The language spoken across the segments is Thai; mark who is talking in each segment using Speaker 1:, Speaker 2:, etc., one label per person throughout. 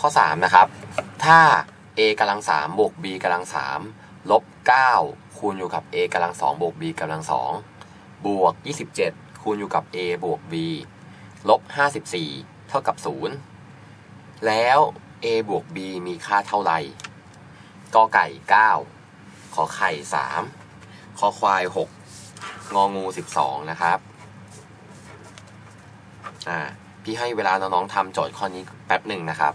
Speaker 1: ข้อ 3 นะครับ ถ้า a กำลัง3บวก b กำลัง3ลบ9คูณอยู่กับ a กำลัง2บวก b กำลัง2บวก 27 คูณอยู่กับ a บวก b ลบ 54 เท่ากับ 0 แล้ว a บวก b มีค่าเท่าไหร่กอไก่ 9 ขอไข่ 3 ขอควาย 6 งองู 12 นะครับ อ่า พี่ให้เวลาน้องๆทำโจทย์ข้อนี้แป๊บหนึ่งนะครับ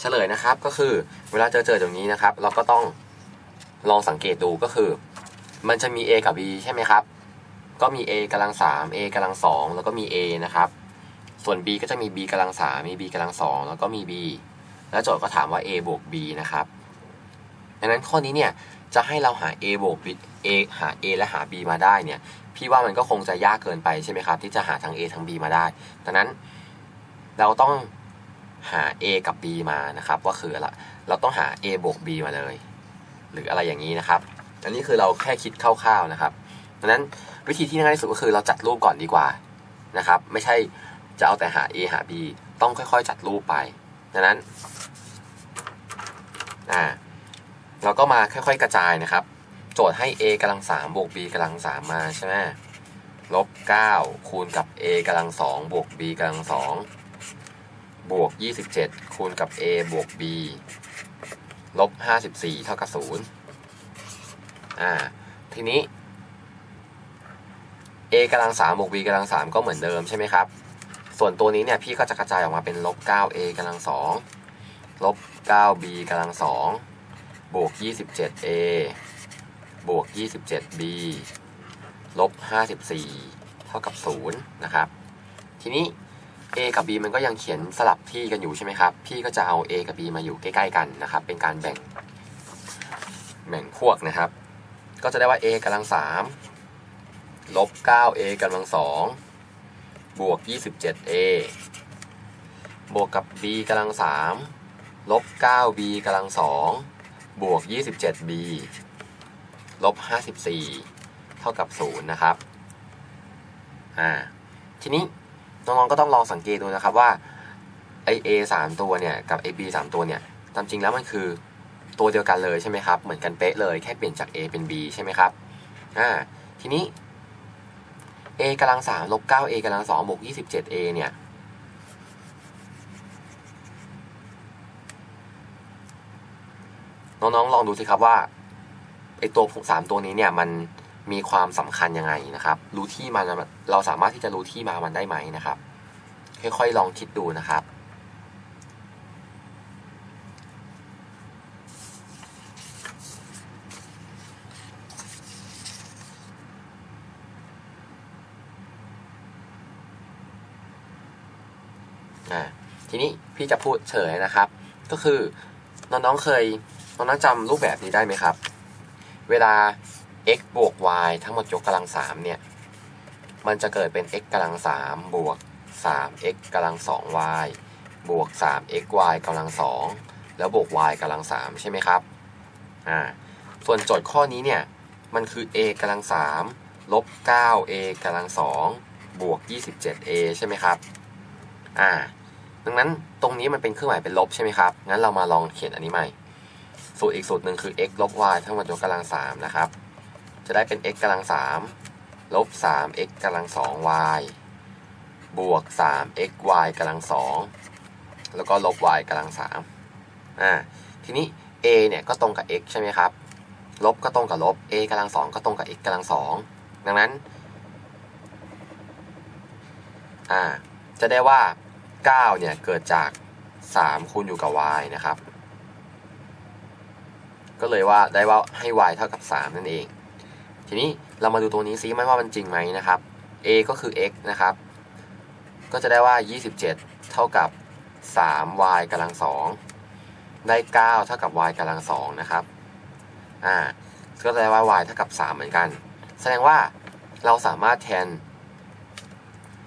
Speaker 1: เฉลยนะครับก็คือเวลาเจอเจอตรงนี้นะครับ เราก็ต้องลองสังเกตดูก็คือ มันจะมี a กับ b ใช่ไหมครับ ก็มี a กำลัง3 a กำลัง2แล้วก็มี a นะครับ ส่วน b ก็จะมี b กำลัง3มี b กำลัง2แล้วก็มี b แล้วโจทย์ก็ถามว่า a บวก b นะครับดังนั้นข้อนี้เนี่ยจะให้เราหา a บวก b a หา a และหา b มาได้เนี่ย พี่ว่ามันก็คงจะยากเกินไปใช่ไหมครับ ที่จะหาทั้ง a ทั้ง b มาได้ดังนั้นเราต้อง หา a กับ b มานะครับว่าคืออะไรเราต้องหา a บวก b มาเลย หรืออะไรอย่างนี้นะครับอันนี้คือเราแค่คิดคร่าวๆนะครับดังนั้นวิธีที่ง่ายที่สุดก็คือเราจัดรูปก่อนดีกว่านะครับ ไม่ใช่จะเอาแต่หา a หา b ต้องค่อยๆ จัดรูปไปดังนั้นอ่าเราก็มาค่อยๆกระจายนะครับ โจทย์ให้ a กำลัง3บวก b กำลัง3มาใช่ไหมลบ9คูณกับ a กำลัง2บวก b กำลัง2 บวก 27 คูณกับ a บวก b ลบ 54 เท่ากับ 0 อ่า ทีนี้ a กำลัง3บวก b กำลัง3ก็เหมือนเดิมใช่ไหมครับ ส่วนตัวนี้เนี่ยพี่ก็จะกระจายออกมาเป็นลบ 9a กำลัง2ลบ 9b กำลัง2บวก 27a บวก 27b ลบ 54 เท่ากับ 0 นะครับ ทีนี้ a กับ b มันก็ยังเขียนสลับที่กันอยู่ใช่ไหมครับ พี่ก็จะเอา a กับ b มาอยู่ใกล้ ๆ กันนะครับ เป็นการแบ่งแบ่งพวกนะครับ ก็จะได้ว่า a กำลัง3ลบ 9a กำลัง2บวก 27a บวกกับ b กำลัง3ลบ 9b กำลัง2บวก 27b ลบ 54 เท่ากับ 0 นะครับ อ่า ทีนี้ น้องๆก็ต้องลองสังเกตดูนะครับว่าไอ A สามตัวเนี่ยกับไอ B สามตัวเนี่ยตามจริงแล้วมันคือตัวเดียวกันเลยใช่ไหมครับเหมือนกันเป๊ะเลยแค่เปลี่ยนจาก A เป็น B ใช่ไหมครับอ่าทีนี้ A กำลังสามลบเก้า A กำลังสองบวกยี่สิบเจ็ด A เนี่ยน้องๆลองดูสิครับว่าไอตัวสามตัวนี้เนี่ยมัน มีความสำคัญยังไงนะครับ รู้ที่มันเราสามารถที่จะรู้ที่มามันได้ไหมนะครับ ค่อยๆลองคิดดูนะครับ ทีนี้พี่จะพูดเฉยนะครับ ก็คือน้องๆเคยน้องๆจำรูปแบบนี้ได้ไหมครับ เวลา x บวก y ทั้งหมดยกกำลังสามเนี่ย มันจะเกิดเป็น x กำลังสามบวก 3x กำลัง 2y บวก 3xy กำลัง 2 แล้วบวก y กำลัง 3 ใช่ไหมครับ อ่า ส่วนโจทย์ข้อนี้เนี่ย มันคือ a กำลัง 3 ลบ 9a กำลัง 2 บวก 27a ใช่ไหมครับ อ่า ดังนั้นตรงนี้มันเป็นเครื่องหมายเป็นลบใช่ไหมครับ งั้นเรามาลองเขียนอันนี้ใหม่ สูตรอีกสูตรหนึ่งคือ x ลบ y ทั้งหมดยกกำลัง 3 นะครับ จะได้เป็น x กำลัง3ลบ 3x กำลัง 2y บวก 3xy กำลัง 2 แล้วก็ลบ y กำลัง3อ่าทีนี้ a เนี่ยก็ตรงกับ x ใช่ไหมครับ ลบก็ตรงกับลบ a กำลังสองก็ตรงกับ x กำลังสองดังนั้นอ่าจะได้ว่า 9 เนี่ยเกิดจาก 3 คูณอยู่กับ y นะครับ ก็เลยว่าได้ว่าให้ y เท่ากับ 3 นั่นเอง ทีนี้เรามาดูตัวนี้ซิมันว่ามันจริงไหมนะครับ a ก็คือ x นะครับ ก็จะได้ว่า 27 เท่ากับ 3y กำลัง 2 ได้ 9 เท่ากับ y กำลัง 2 นะครับ อ่า ก็จะได้ว่า y เท่ากับ 3 เหมือนกัน แสดงว่าเราสามารถแทน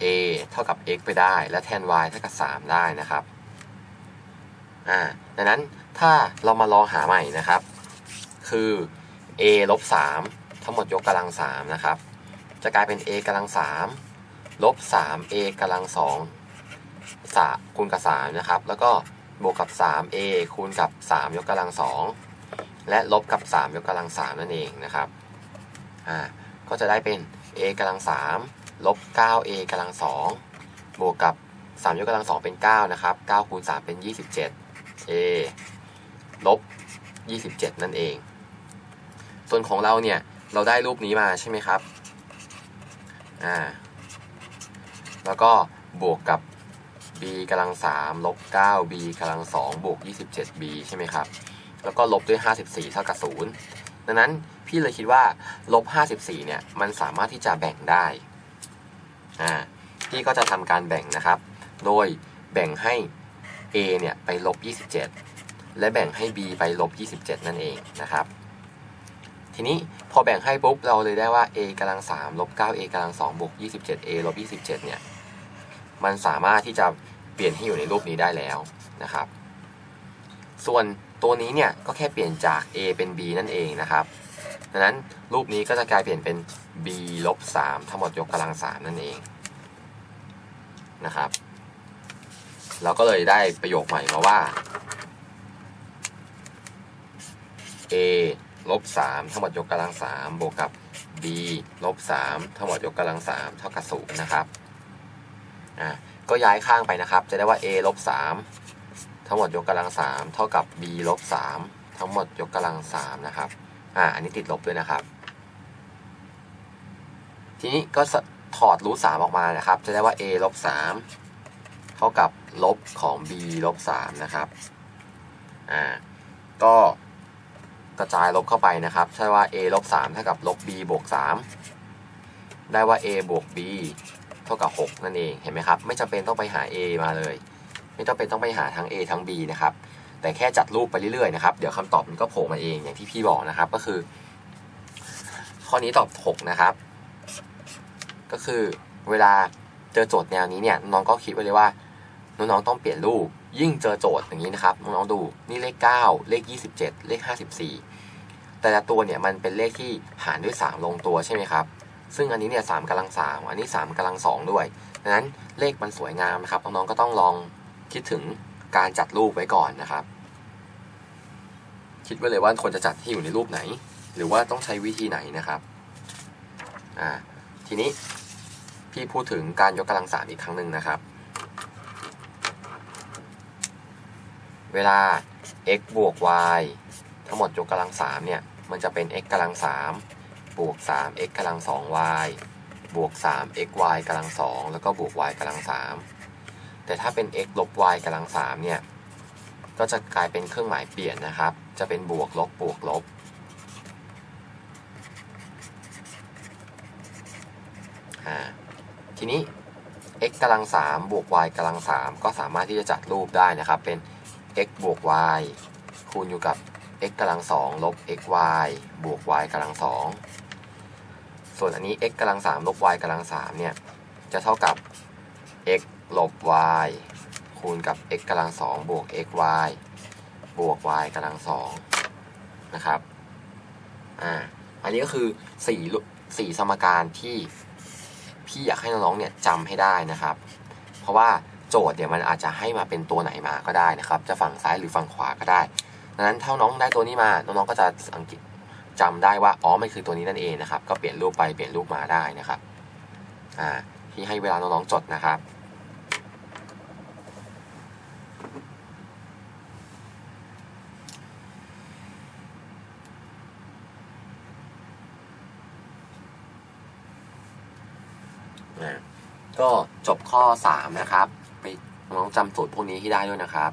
Speaker 1: a เท่ากับ x ไปได้ และแทน y เท่ากับ 3 ได้นะครับ อ่า ดังนั้นถ้าเรามาลองหาใหม่นะครับ คือ a ลบ3 ทั้งหมดยกกำลัง3นะครับ จะกลายเป็น a กำลัง3ลบ3 a กำลัง2 3คูณกับ3นะครับ แล้วก็บวกกับ 3a คูณกับ3ยกกำลัง2และลบกับ3ยกกำลัง3นั่นเองนะครับอ่าก็จะได้เป็น a กำลัง3ลบ 9a กำลัง2บวกกับ3ยกกำลัง2เป็น9นะครับ9คูณ3เป็น27 a ลบ27นั่นเอง ส่วนของเราเนี่ย เราได้รูปนี้มาใช่ไหมครับ อ่า แล้วก็บวกกับ b กำลัง3ลบ 9b กำลัง2บวก 27b ใช่ไหมครับ แล้วก็ลบด้วย 54 เท่ากับ 0 ดังนั้นพี่เลยคิดว่าลบ 54 เนี่ย มันสามารถที่จะแบ่งได้ อ่า พี่ก็จะทำการแบ่งนะครับ โดยแบ่งให้ a เนี่ย ไปลบ 27 และแบ่งให้ b ไปลบ 27 นั่นเองนะครับ ทีนี้พอแบ่งให้ปุ๊บเราเลยได้ว่า a กำลัง3ลบ 9a กำลัง2บวก 27a ลบ27 เนี่ย มันสามารถที่จะเปลี่ยนให้อยู่ในรูปนี้ได้แล้วนะครับ ส่วนตัวนี้เนี่ยก็แค่เปลี่ยนจาก a เป็น b นั่นเองนะครับดังนั้นรูปนี้ก็จะกลายเปลี่ยนเป็น b ลบ3ทั้งหมดยกกำลัง 3 นั่นเองนะครับ เราก็เลยได้ประโยคใหม่มาว่า a ลบ3ทั้งหมดยกกำลัง3บวกกับ b ลบ3ทั้งหมดยกกำลัง3เท่ากับ0นะครับอ่าก็ย้ายข้างไปนะครับ จะได้ว่า a ลบ3ทั้งหมดยกกำลัง3เท่ากับ b ลบ3ทั้งหมดยกกำลัง3นะครับอ่าอันนี้ติดลบด้วยนะครับ ทีนี้ก็ถอดรูทสามออกมานะครับ จะได้ว่า a ลบ3เท่ากับลบของ b ลบ3นะครับอ่าก็ กระจายลบเข้าไปนะครับ ใช่ว่า a ลบ3เท่ากับลบ b บวก3ได้ว่า a บวก b เท่ากับ 6 นั่นเองเห็นไหมครับ ไม่จำเป็นต้องไปหา a มาเลย ไม่ต้องเป็นต้องไปหาทั้ง a ทั้ง b นะครับ แต่แค่จัดรูปไปเรื่อยๆนะครับ เดี๋ยวคำตอบมันก็โผล่มาเองอย่างที่พี่บอกนะครับ ก็คือ ข้อนี้ตอบ 6 นะครับ ก็คือเวลาเจอโจทย์แนวนี้เนี่ยน้องก็คิดไว้เลยว่าน้องๆต้องเปลี่ยนรูป ยิ่งเจอโจทย์อย่างนี้นะครับน้องๆดูนี่เลข 9 เลข 27 เลข 54 แต่ละตัวเนี่ยมันเป็นเลขที่หารด้วย 3 ลงตัวใช่ไหมครับ ซึ่งอันนี้เนี่ยสกำลัง3อันนี้ 3กำลัง2ด้วยดังนั้นเลขมันสวยงามนะครับน้องๆก็ต้องลองคิดถึงการจัดรูปไว้ก่อนนะครับ คิดไว้เลยว่าควรจะจัดที่อยู่ในรูปไหน หรือว่าต้องใช้วิธีไหนนะครับอ่าทีนี้พี่พูดถึงการยกกำลังสามอีกครั้งหนึ่งนะครับ เวลา x บวก y ทั้งหมดยกกำลังสามเนี่ย มันจะเป็น x กำลังสามบวกสาม x กำลังสอง y บวกสาม x y กำลังสองแล้วก็บวก y กำลังสามแต่ถ้าเป็น x ลบ y กำลังสามเนี่ย ก็จะกลายเป็นเครื่องหมายเปลี่ยนนะครับ จะเป็นบวกลบบวกลบอ่าทีนี้ x กำลัง3บวก y กำลัง3ก็สามารถที่จะจัดรูปได้นะครับ เป็น x บวก y คูณอยู่กับ x กำลัง2ลบ xy บวก y กำลัง2ส่วนอันนี้ x กำลัง3ลบ y กำลัง3เนี่ย จะเท่ากับ x ลบ y คูณกับ x กำลัง2บวก xy บวก y กำลัง2นะครับ อ่า อันนี้ก็คือ4 4สมการที่พี่อยากให้น้องๆเนี่ยจำให้ได้นะครับ เพราะว่า โจทย์เนี่ยมันอาจจะให้มาเป็นตัวไหนมาก็ได้นะครับ จะฝั่งซ้ายหรือฝั่งขวาก็ได้ดังนั้นถ้าน้องได้ตัวนี้มา น้องๆก็จะสังเกตจำได้ว่า อ๋อ มันคือตัวนี้นั่นเองนะครับ ก็เปลี่ยนรูปไป เปลี่ยนรูปมาได้นะครับ อ่า ที่ให้เวลาน้องๆจดนะครับก็จบข้อ 3 นะครับ น้องจำสูตรพวกนี้ให้ได้ด้วยนะครับ